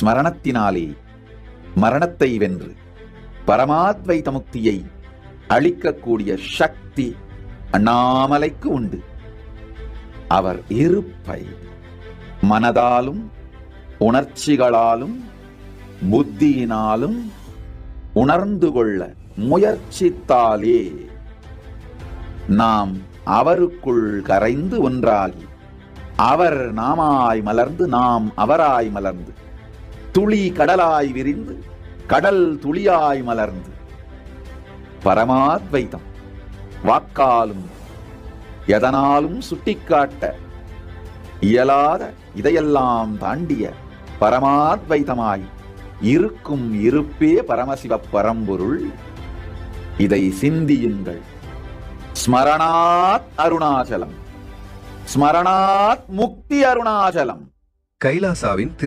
ஸ்மரணத்தினாலே மரணத்தை வென்று பரமாத்வைத முக்தியை அளிக்கக்கூடிய சக்தி அண்ணாமலைக்கு உண்டு. அவர் இருப்பை மனதாலும் உணர்ச்சிகளாலும் புத்தியினாலும் உணர்ந்து கொள்ள முயற்சித்தாலே நாம் அவருக்குள் கரைந்து ஒன்றாகி அவர் நாமாய் மலர்ந்து நாம் அவராய் மலர்ந்து துளி கடலாய் விரிந்து கடல் துளியாய் மலர்ந்து. பரமாத்வைதம் வாக்காலும் எதனாலும் சுட்டிக்காட்ட இயலாத இதையெல்லாம் தாண்டிய பரமாத்வைதமாய் இருக்கும் இருப்பே பரமசிவ பரம்பொருள். இதை சிந்தியுங்கள். ஸ்மரணாத் அருணாச்சலம். ஸ்மரணாத் முக்தி அருணாச்சலம். கைலாசாவின்